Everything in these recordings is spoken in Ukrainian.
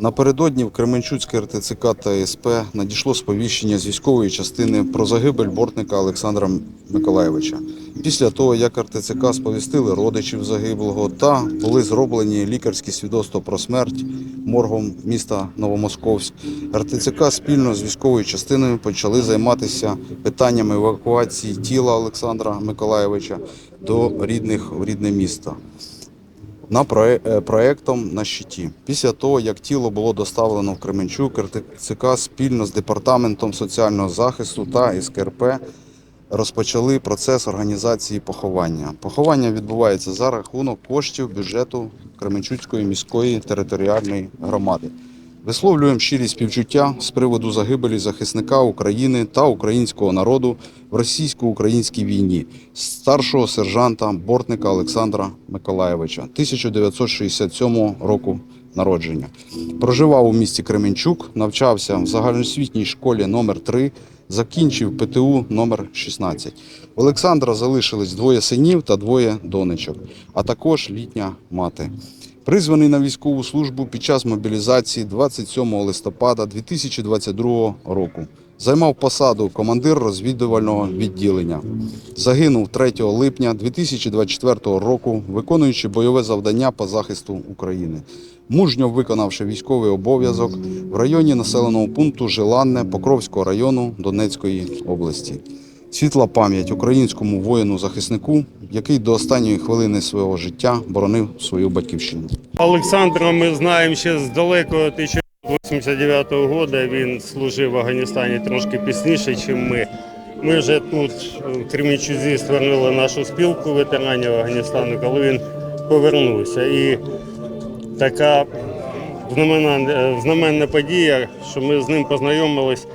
Напередодні в Кременчуцьке РТЦК та СП надійшло сповіщення з військової частини про загибель бортника Олександра Миколаєвича. Після того, як РТЦК сповістили родичів загиблого та були зроблені лікарські свідоцтва про смерть моргом міста Новомосковськ, РТЦК спільно з військовою частиною почали займатися питаннями евакуації тіла Олександра Миколаєвича до рідних в рідне місто на проектом на щиті. Після того, як тіло було доставлено в Кременчук, РТЦК спільно з департаментом соціального захисту та СКРП розпочали процес організації поховання. Поховання відбувається за рахунок коштів бюджету Кременчуцької міської територіальної громади. Висловлюємо щирі співчуття з приводу загибелі захисника України та українського народу в російсько-українській війні старшого сержанта бортника Олександра Миколаєвича 1967 року народження. Проживав у місті Кременчук, навчався в загальноосвітній школі номер 3 закінчив ПТУ номер 16. У Олександра залишились двоє синів та двоє донечок, а також літня мати. Призваний на військову службу під час мобілізації 27 листопада 2022 року. Займав посаду командир розвідувального відділення. Загинув 3 липня 2024 року, виконуючи бойове завдання по захисту України. Мужньо виконавши військовий обов'язок в районі населеного пункту Желанне Покровського району Донецької області. Світла пам'ять українському воїну-захиснику, який до останньої хвилини свого життя боронив свою батьківщину. Олександра ми знаємо ще з далекого 1989 року. Він служив в Афганістані трошки пізніше, ніж ми. Ми вже тут в Кремічузі створили нашу спілку ветеранів Афганістану, коли він повернувся. І така знаменна, знаменна подія, що ми з ним познайомились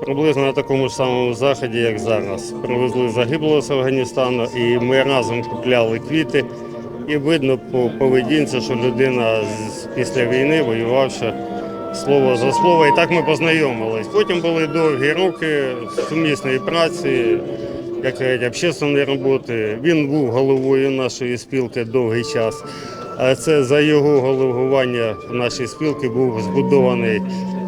приблизно на такому ж самому заході, як зараз. Привезли загиблого з Афганістану, і ми разом купляли квіти. І видно по поведінці, що людина після війни воювавши слово за слово. І так ми познайомились. Потім були довгі роки сумісної праці, як кажуть, общественної роботи. Він був головою нашої спілки довгий час. А це за його головування в нашій спілці був збудований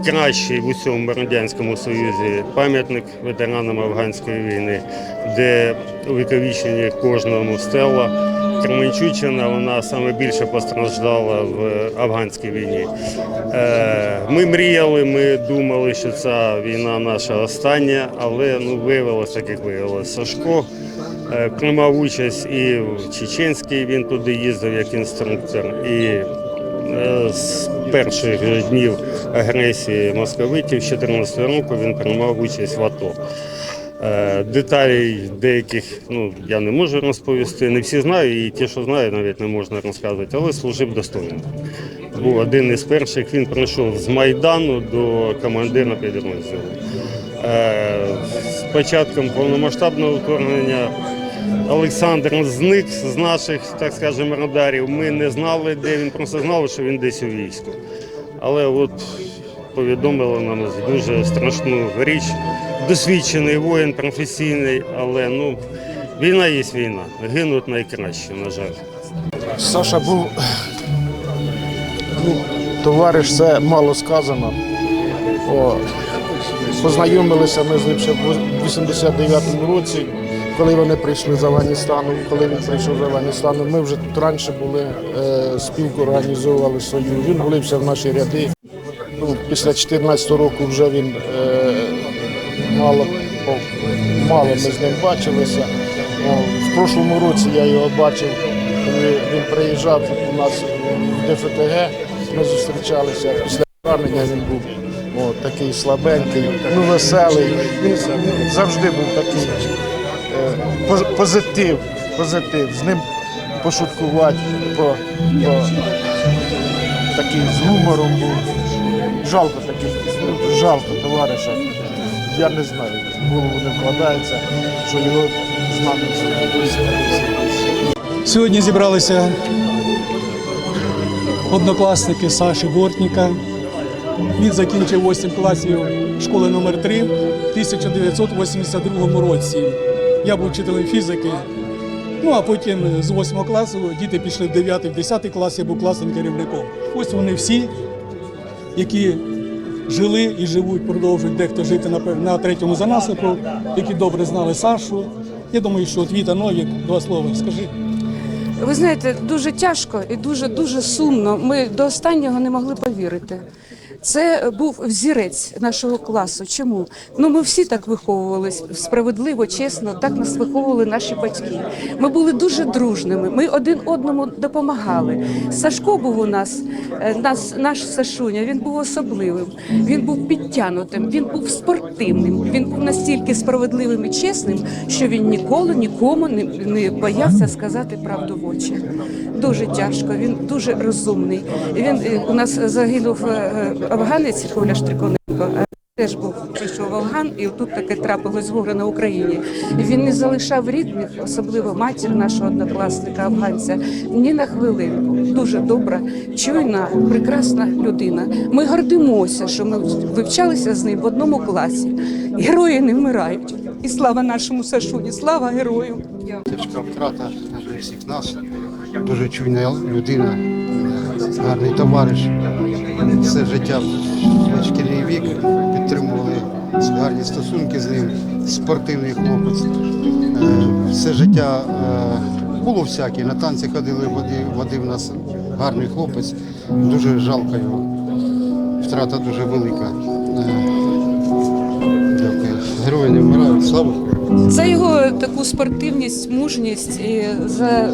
кращий в усьому радянському союзі пам'ятник ветеранам афганської війни, де увіковічені кожному стела. Кременчуччина вона саме більше постраждала в афганській війні. Е, Ми мріяли, ми думали, що ця війна наша остання, але ну виявилося як виявилося. Сашко е, приймав участь і в Чеченській, він туди їздив як інструктор. І з перших днів агресії московитів з 2014 року він приймав участь в АТО. Е, Деталей деяких ну, я не можу розповісти. Не всі знаю, і ті, що знаю, навіть не можна розказувати, але служив достойно. Був один із перших, він прийшов з Майдану до командира підрозділу. Е, З початком повномасштабного вторгнення Олександр зник з наших, так скажемо, радарів. Ми не знали, де він, просто знали, що він десь у війську. Але от повідомили нам дуже страшну річ. Досвідчений воїн, професійний, але ну, війна є війна. Гинуть найкраще, на жаль. Саша був ну, товариш, це мало сказано. О, познайомилися ми з ним ще в 89-му році, коли вони прийшли з Афганістану. Коли він прийшов з Афганістану, ми вже тут раніше були, е, спілку організовували свою. Він влився в наші ряди. Ну, після 14 року вже він е, мало, мало ми з ним бачилися. В прошлому році я його бачив, коли він приїжджав у нас в ДФТГ. Ми зустрічалися. Після поранення він був о, такий слабенький, ну веселий. Він завжди був такий позитив, позитив. З ним пошуткувати, по, по, такий з гумором був. Жалко таких, жалко товариша. Я не знаю, в голову не вкладається, що його з нами Сьогодні зібралися однокласники Саші Бортніка. Він закінчив 8 класів школи номер 3 в 1982 році. Я був вчителем фізики. Ну а потім з 8 класу діти пішли в 9 в 10 клас, я був класним керівником. Ось вони всі. які жили і живуть, продовжують дехто жити на, на третьому занасипу, які добре знали Сашу. Я думаю, що от Віта Новік, два слова, скажи. Ви знаєте, дуже тяжко і дуже дуже сумно. Ми до останнього не могли повірити. Це був взірець нашого класу. Чому? Ну ми всі так виховувалися справедливо, чесно. Так нас виховували наші батьки. Ми були дуже дружними. Ми один одному допомагали. Сашко був у нас, е, нас наш Сашуня. Він був особливим. Він був підтянутим. Він був спортивним. Він був настільки справедливим і чесним, що він ніколи нікому не, не боявся сказати правду в очі. Дуже тяжко. Він дуже розумний. Він е, у нас загинув е, афганець Коля Штриконенко. е, Теж був прийшов в Афган, і тут таке трапилось горе на Україні. Він не залишав рідних, особливо матір нашого однокласника афганця, ні на хвилинку. Дуже добра, чуйна, прекрасна людина. Ми гордимося, що ми вивчалися з ним в одному класі. Герої не вмирають. І слава нашому Сашуні, слава герою. Тяжка втрата всіх нас. Дуже чуйна людина, гарний товариш. Все життя в шкільний вік підтримували гарні стосунки з ним, спортивний хлопець. Е, Все життя е, було всяке. На танці ходили, водив, нас гарний хлопець. Дуже жалко його. Втрата дуже велика. Е, Герої не вмирають. Слава! За його таку спортивність, мужність і за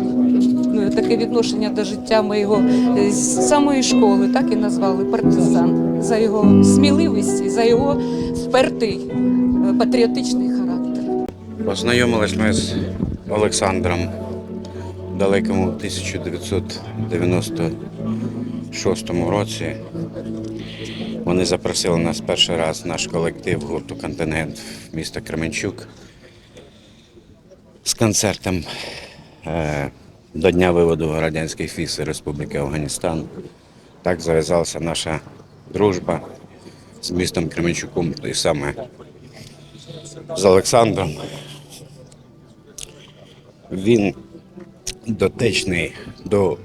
таке відношення до життя ми його е, з самої школи так і назвали партизан. За його сміливість і за його впертий е, патріотичний характер. Познайомились ми з Олександром далекому 1996 році. Вони запросили нас перший раз, наш колектив гурту Контингент в місто Кременчук з концертом е, до Дня виводу радянських військ Республіки Афганістан. Так зав'язалася наша дружба з містом Кременчуком і саме з Олександром. Він дотичний до,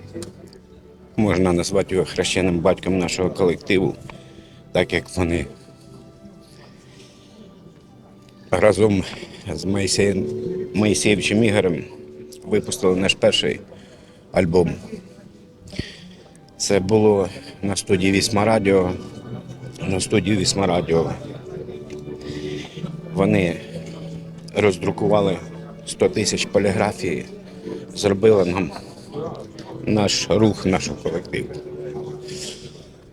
можна назвати його хрещеним батьком нашого колективу, так як вони разом з Моїсеєвичем Ігорем випустили наш перший альбом. Це було на студії Вісма Радіо. На студії Вісма Радіо вони роздрукували 100 тисяч поліграфії, зробили нам наш рух, нашу колективу.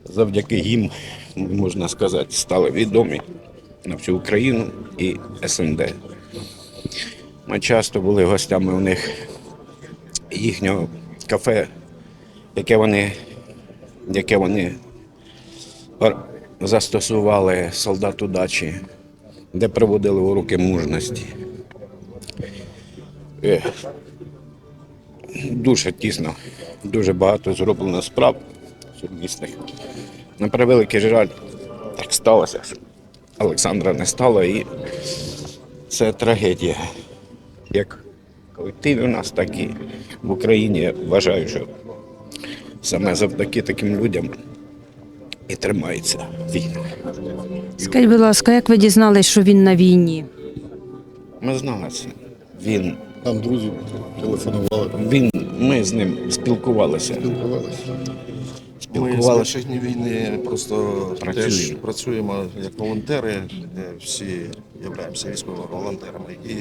Завдяки їм, можна сказати, стали відомі на всю Україну і СНД. Ми часто були гостями у них їхнього кафе, яке вони, яке вони застосували солдат удачі, де проводили уроки мужності. Е, Дуже тісно, дуже багато зроблено справ сумісних. На превеликий жаль, так сталося, що Олександра не стало і це трагедія. Як колективі у нас, так і в Україні. Я вважаю, що саме завдяки таким людям і тримається війна. Скажіть, будь ласка, як ви дізналися, що він на війні? Ми знали це. Він, Там друзі телефонували, він, ми з ним спілкувалися. спілкувалися. Ми з Спілкувалися. перших днів війни просто Працюємо. теж працюємо як волонтери, е, всі являємося військовими волонтерами. І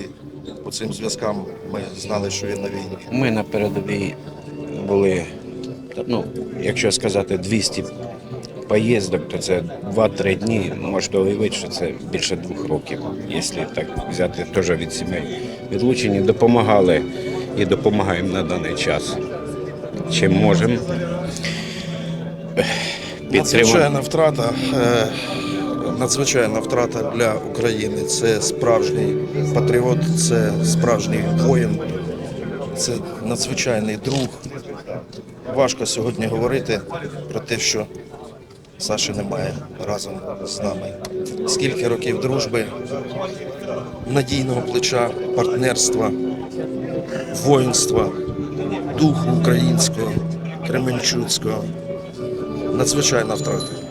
по цим зв'язкам ми знали, що він на війні. Ми на передовій були, ну, якщо сказати 200 поїздок, то це 2-3 дні. Можете уявити, що це більше двох років, якщо так взяти теж від сімей. Відлучені допомагали і допомагаємо на даний час. Чим можемо. Підтримуємо. Надзвичайна втрата. Надзвичайна втрата для України. Це справжній патріот, це справжній воїн, це надзвичайний друг. Важко сьогодні говорити про те, що Саші немає разом з нами. Скільки років дружби, надійного плеча, партнерства, воїнства, духу українського, кременчуцького. Надзвичайна втрата.